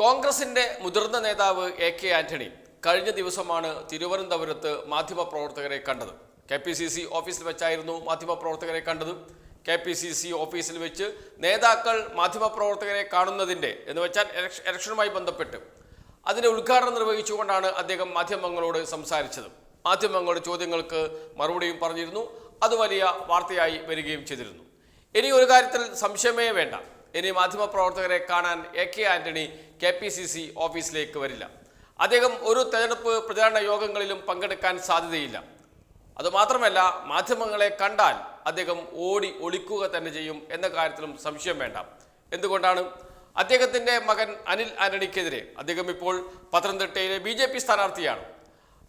കോൺഗ്രസിന്റെ മുതിർന്ന നേതാവ് എ കെ ആന്റണി കഴിഞ്ഞ ദിവസമാണ് തിരുവനന്തപുരത്ത് മാധ്യമപ്രവർത്തകരെ കണ്ടത്. കെ പി സി സി ഓഫീസിൽ വെച്ചായിരുന്നു മാധ്യമപ്രവർത്തകരെ കണ്ടത്. കെ പി സി സി ഓഫീസിൽ വെച്ച് നേതാക്കൾ മാധ്യമപ്രവർത്തകരെ കാണുന്നതിന്റെ എന്ന് വെച്ചാൽ ഇലക്ഷ- ഇലക്ഷനുമായി ബന്ധപ്പെട്ട്. അതിന്റെ ഉദ്ഘാടനം നിർവഹിച്ചുകൊണ്ടാണ് അദ്ദേഹം മാധ്യമങ്ങളോട് സംസാരിച്ചത്. മാധ്യമങ്ങളുടെ ചോദ്യങ്ങൾക്ക് മറുപടിയും പറഞ്ഞിരുന്നു. അത് വലിയ വാർത്തയായി വരികയും ചെയ്തിരുന്നു. ഇനി ഒരു കാര്യത്തിൽ സംശയമേ വേണ്ട. ഇനി മാധ്യമപ്രവർത്തകരെ കാണാൻ A K Antony K P C C ഓഫീസിലേക്ക് വരില്ല. അദ്ദേഹം ഒരു തെരഞ്ഞെടുപ്പ് പ്രചാരണ യോഗങ്ങളിലും പങ്കെടുക്കാൻ സാധ്യതയില്ല. അതുമാത്രമല്ല മാധ്യമങ്ങളെ കണ്ടാൽ അദ്ദേഹം ഓടി ഒളിക്കുക തന്നെ ചെയ്യും എന്ന കാര്യത്തിലും സംശയം വേണ്ട. എന്തുകൊണ്ടാണ്? അദ്ദേഹത്തിന്റെ മകൻ അനിൽ ആന്റണിക്കെതിരെ അദ്ദേഹം ഇപ്പോൾ പത്തനംതിട്ടയിലെ ബി ജെ പി സ്ഥാനാർത്ഥിയാണ്.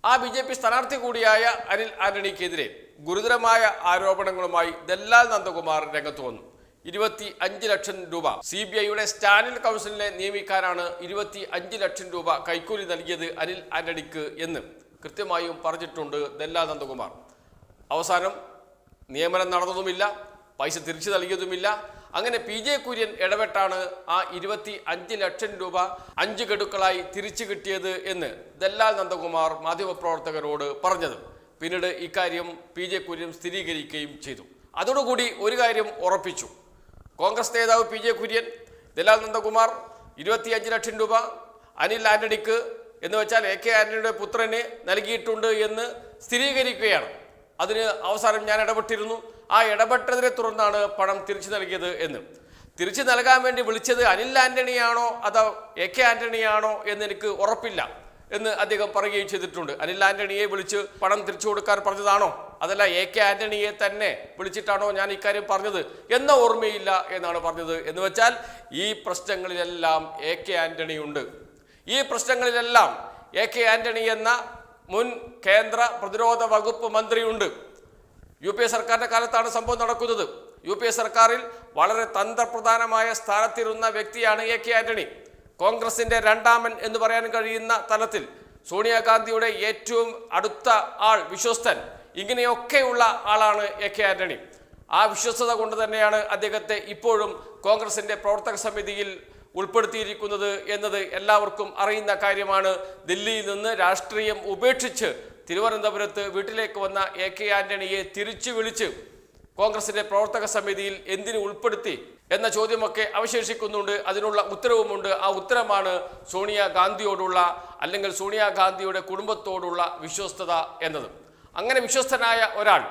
ആ ബി ജെ പി സ്ഥാനാർത്ഥി കൂടിയായ അനിൽ ആന്റണിക്കെതിരെ ഗുരുതരമായ ആരോപണങ്ങളുമായി ദല്ലാൽ നന്ദകുമാർ രംഗത്ത് വന്നു. ഇരുപത്തി അഞ്ച് ലക്ഷം രൂപ. സി ബി ഐയുടെ സ്റ്റാൻഡിംഗ് കൗൺസിലിനെ നിയമിക്കാനാണ് ഇരുപത്തി അഞ്ച് ലക്ഷം രൂപ കൈക്കൂലി നൽകിയത് അനിൽ ആന്റണിക്ക് എന്ന് കൃത്യമായും പറഞ്ഞിട്ടുണ്ട് ദല്ലാ നന്ദകുമാർ അവസാനം നിയമനം നടന്നതുമില്ല പൈസ തിരിച്ചു നൽകിയതുമില്ല. അങ്ങനെ പി ജെ കുര്യൻ ഇടപെട്ടാണ് ആ ഇരുപത്തി അഞ്ച് ലക്ഷം രൂപ അഞ്ച് ഗഡുക്കളായി തിരിച്ചു കിട്ടിയത് എന്ന് ദല്ലാൽ നന്ദകുമാർ മാധ്യമപ്രവർത്തകരോട് പറഞ്ഞത്. പിന്നീട് ഇക്കാര്യം പി ജെ കുര്യൻ സ്ഥിരീകരിക്കുകയും ചെയ്തു. അതോടുകൂടി ഒരു കാര്യം ഉറപ്പിച്ചു. കോൺഗ്രസ് നേതാവ് പി ജെ കുര്യൻ ദലാൽ നന്ദകുമാർ ഇരുപത്തിയഞ്ച് ലക്ഷം രൂപ അനിൽ ആന്റണിക്ക് എന്ന് വെച്ചാൽ എ കെ ആന്റണിയുടെ പുത്രന് നൽകിയിട്ടുണ്ട് എന്ന് സ്ഥിരീകരിക്കുകയാണ്. അതിന് അവസാനം ഞാൻ ഇടപെട്ടിരുന്നു. ആ ഇടപെട്ടതിനെ തുടർന്നാണ് പണം തിരിച്ചു നൽകിയത് എന്ന്. തിരിച്ചു നൽകാൻ വേണ്ടി വിളിച്ചത് അനിൽ ആന്റണിയാണോ അതോ എ കെ ആന്റണിയാണോ എന്ന് എനിക്ക് ഉറപ്പില്ല എന്ന് അദ്ദേഹം പറയുകയും ചെയ്തിട്ടുണ്ട്. അനിൽ ആന്റണിയെ വിളിച്ച് പണം തിരിച്ചു കൊടുക്കാൻ പറഞ്ഞതാണോ? അതല്ല എ കെ ആന്റണിയെ തന്നെ വിളിച്ചിട്ടാണോ ഞാൻ ഇക്കാര്യം പറഞ്ഞത്? എന്ന ഓർമ്മയില്ല എന്നാണ് പറഞ്ഞത്. എന്ന് വെച്ചാൽ ഈ പ്രശ്നങ്ങളിലെല്ലാം എ കെ ആന്റണി ഉണ്ട്. ഈ പ്രശ്നങ്ങളിലെല്ലാം എ കെ ആന്റണി എന്ന മുൻ കേന്ദ്ര പ്രതിരോധ വകുപ്പ് മന്ത്രിയുണ്ട്. യു പി എ സർക്കാരിന്റെ കാലത്താണ് സംഭവം നടക്കുന്നത്. യു പി എ സർക്കാരിൽ വളരെ തന്ത്രപ്രധാനമായ സ്ഥാനത്തിരുന്ന വ്യക്തിയാണ് എ കെ ആന്റണി. കോൺഗ്രസിന്റെ രണ്ടാമൻ എന്ന് പറയാൻ കഴിയുന്ന തലത്തിൽ സോണിയാഗാന്ധിയുടെ ഏറ്റവും അടുത്ത ആൾ വിശ്വസ്തൻ ഇങ്ങനെയൊക്കെയുള്ള ആളാണ് എ കെ ആന്റണി. ആ വിശ്വസ്തത കൊണ്ട് തന്നെയാണ് അദ്ദേഹത്തെ ഇപ്പോഴും കോൺഗ്രസിന്റെ പ്രവർത്തക സമിതിയിൽ ഉൾപ്പെടുത്തിയിരിക്കുന്നത് എന്നത് എല്ലാവർക്കും അറിയുന്ന കാര്യമാണ്. ദില്ലിയിൽ നിന്ന് രാഷ്ട്രീയം ഉപേക്ഷിച്ച് തിരുവനന്തപുരത്ത് വീട്ടിലേക്ക് വന്ന എ കെ ആന്റണിയെ തിരിച്ചു വിളിച്ച് കോൺഗ്രസിന്റെ പ്രവർത്തക സമിതിയിൽ എന്തിനു ഉൾപ്പെടുത്തി എന്ന ചോദ്യമൊക്കെ അവശേഷിക്കുന്നുണ്ട്. അതിനുള്ള ഉത്തരവുമുണ്ട്. ആ ഉത്തരമാണ് സോണിയ ഗാന്ധിയോടുള്ള അല്ലെങ്കിൽ സോണിയാഗാന്ധിയുടെ കുടുംബത്തോടുള്ള വിശ്വസ്തത എന്നത്. അങ്ങനെ വിശ്വസ്തനായ ഒരാൾ.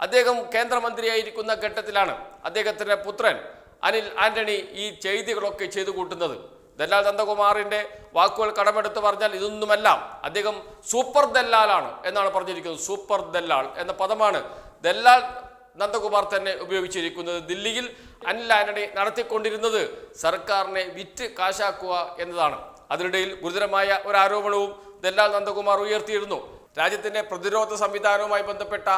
അദ്ദേഹം കേന്ദ്രമന്ത്രിയായിരിക്കുന്ന ഘട്ടത്തിലാണ് അദ്ദേഹത്തിന്റെ പുത്രൻ അനിൽ ആന്റണി ഈ ചെയ്തികളൊക്കെ ചെയ്തു കൂട്ടുന്നത്. ദല്ലാൽ നന്ദകുമാറിന്റെ വാക്കുകൾ കടമെടുത്ത് പറഞ്ഞാൽ ഇതൊന്നുമല്ല അദ്ദേഹം സൂപ്പർ ദല്ലാലാണ് എന്നാണ് പറഞ്ഞിരിക്കുന്നത്. സൂപ്പർ ദല്ലാൾ എന്ന പദമാണ് ദല്ലാൽ നന്ദകുമാർ തന്നെ ഉപയോഗിച്ചിരിക്കുന്നത്. ദില്ലിയിൽ അനിൽ ആന്റണി നടത്തിക്കൊണ്ടിരുന്നത് സർക്കാരിനെ വിറ്റ് കാശാക്കുക എന്നതാണ്. അതിനിടയിൽ ഗുരുതരമായ ഒരു ആരോപണവും ദല്ലാൽ നന്ദകുമാർ ഉയർത്തിയിരുന്നു. രാജ്യത്തിന്റെ പ്രതിരോധ സംവിധാനവുമായി ബന്ധപ്പെട്ട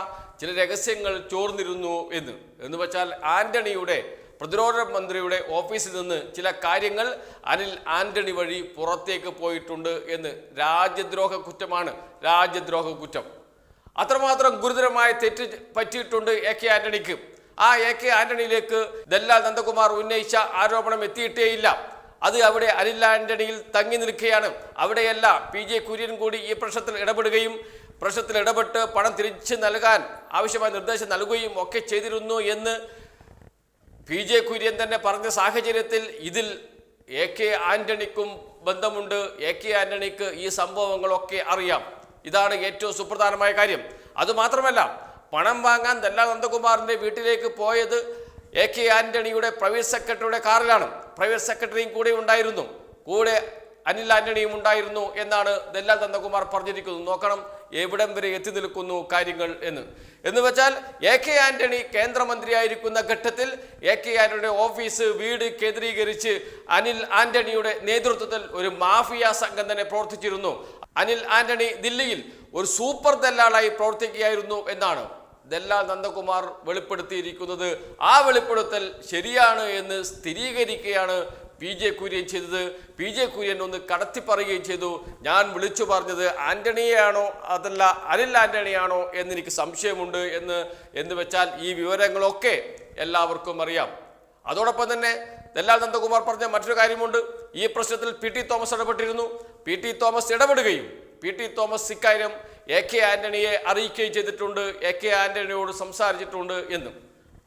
ചില രഹസ്യങ്ങൾ ചോർന്നിരുന്നു എന്ന്. എന്ന് വെച്ചാൽ ആന്റണിയുടെ പ്രതിരോധ മന്ത്രിയുടെ ഓഫീസിൽ നിന്ന് ചില കാര്യങ്ങൾ അനിൽ ആന്റണി വഴി പുറത്തേക്ക് പോയിട്ടുണ്ട് എന്ന്. രാജ്യദ്രോഹ കുറ്റമാണ് രാജ്യദ്രോഹ കുറ്റം. അത്രമാത്രം ഗുരുതരമായ തെറ്റ് പറ്റിയിട്ടുണ്ട് എ കെ ആന്റണിക്ക്. ആ എ കെ ആന്റണിയിലേക്ക് ദല്ലാൽ നന്ദകുമാർ ഉന്നയിച്ച ആരോപണം എത്തിയിട്ടേയില്ല. അത് അവിടെ അനിൽ ആന്റണിയിൽ തങ്ങി നിൽക്കുകയാണ്. അവിടെയല്ല പി ജെ കുര്യൻ കൂടി ഈ പ്രശ്നത്തിൽ ഇടപെടുകയും പ്രശ്നത്തിൽ ഇടപെട്ട് പണം തിരിച്ചു നൽകാൻ ആവശ്യമായ നിർദ്ദേശം നൽകുകയും ഒക്കെ ചെയ്തിരുന്നു എന്ന് പി ജെ കുര്യൻ തന്നെ പറഞ്ഞ സാഹചര്യത്തിൽ ഇതിൽ എ കെ ആന്റണിക്കും ബന്ധമുണ്ട്. എ കെ ആന്റണിക്ക് ഈ സംഭവങ്ങളൊക്കെ അറിയാം. ഇതാണ് ഏറ്റവും സുപ്രധാനമായ കാര്യം. അതുമാത്രമല്ല പണം വാങ്ങാൻ ദല്ലാ നന്ദകുമാറിന്റെ വീട്ടിലേക്ക് പോയത് എ കെ ആന്റണിയുടെ പ്രൈവറ്റ് സെക്രട്ടറിയുടെ കാറിലാണ്. പ്രൈവറ്റ് സെക്രട്ടറിയും കൂടെ ഉണ്ടായിരുന്നു. കൂടെ അനിൽ ആന്റണിയും ഉണ്ടായിരുന്നു എന്നാണ് ദല്ലാൽ നന്ദകുമാർ പറഞ്ഞിരിക്കുന്നത്. നോക്കണം എവിടം വരെ എത്തി നിൽക്കുന്നു കാര്യങ്ങൾ എന്ന്. എന്ന് വെച്ചാൽ എ കെ ആന്റണി കേന്ദ്രമന്ത്രിയായിരിക്കുന്ന ഘട്ടത്തിൽ എ കെ ആന്റണിയുടെ ഓഫീസ് വീട് കേന്ദ്രീകരിച്ച് അനിൽ ആന്റണിയുടെ നേതൃത്വത്തിൽ ഒരു മാഫിയ സംഘം തന്നെ പ്രവർത്തിച്ചിരുന്നു. അനിൽ ആന്റണി ദില്ലിയിൽ ഒരു സൂപ്പർ ദല്ലാളായി പ്രവർത്തിക്കുകയായിരുന്നു എന്നാണ് ദല്ലാൽ നന്ദകുമാർ വെളിപ്പെടുത്തിയിരിക്കുന്നത് ആ വെളിപ്പെടുത്തൽ ശരിയാണ് എന്ന് സ്ഥിരീകരിക്കുകയാണ് പി ജെ കുര്യൻ ചെയ്തത്. പി ജെ കുര്യൻ ഒന്ന് കടത്തി പറയുകയും ചെയ്തു. ഞാൻ വിളിച്ചു പറഞ്ഞത് ആന്റണിയാണോ അതല്ല അനിൽ ആന്റണിയാണോ എന്നെനിക്ക് സംശയമുണ്ട് എന്ന്. എന്ന് വെച്ചാൽ ഈ വിവരങ്ങളൊക്കെ എല്ലാവർക്കും അറിയാം. അതോടൊപ്പം തന്നെ ദല്ലാൽ നന്ദകുമാർ പറഞ്ഞ മറ്റൊരു കാര്യമുണ്ട്. ഈ പ്രശ്നത്തിൽ പി ടി തോമസ് ഇടപെട്ടിരുന്നു. പി ടി തോമസ് ഇടപെടുകയും പി ടി തോമസ് ഇക്കാര്യം എ കെ ആന്റണിയെ അറിയിക്കുകയും ചെയ്തിട്ടുണ്ട്. എ കെ ആന്റണിയോട് സംസാരിച്ചിട്ടുണ്ട് എന്നും.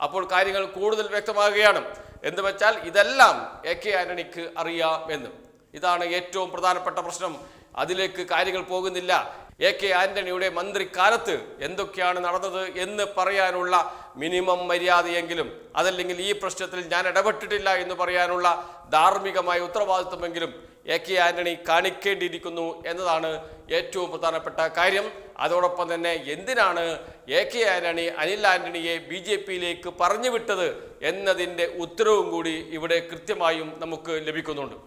അപ്പോൾ കാര്യങ്ങൾ കൂടുതൽ വ്യക്തമാകുകയാണ്. എന്ന് വെച്ചാൽ ഇതെല്ലാം എ കെ ആന്റണിക്ക് അറിയാം എന്നും. ഇതാണ് ഏറ്റവും പ്രധാനപ്പെട്ട പ്രശ്നം. അതിലേക്ക് കാര്യങ്ങൾ പോകുന്നില്ല. എ കെ ആന്റണിയുടെ മന്ത്രിക്കാലത്ത് എന്തൊക്കെയാണ് നടന്നത് എന്ന് പറയാനുള്ള മിനിമം മര്യാദയെങ്കിലും അതല്ലെങ്കിൽ ഈ പ്രശ്നത്തിൽ ഞാൻ ഇടപെട്ടിട്ടില്ല എന്ന് പറയാനുള്ള ധാർമ്മികമായ ഉത്തരവാദിത്വമെങ്കിലും എ കെ ആന്റണി കാണിക്കേണ്ടിയിരിക്കുന്നു എന്നതാണ് ഏറ്റവും പ്രധാനപ്പെട്ട കാര്യം. അതോടൊപ്പം തന്നെ എന്തിനാണ് എ കെ ആന്റണി അനിൽ ആന്റണിയെ ബി ജെ പിയിലേക്ക് പറഞ്ഞു വിട്ടത് എന്നതിന്റെ ഉത്തരവും കൂടി ഇവിടെ കൃത്യമായും നമുക്ക് ലഭിക്കുന്നുണ്ട്.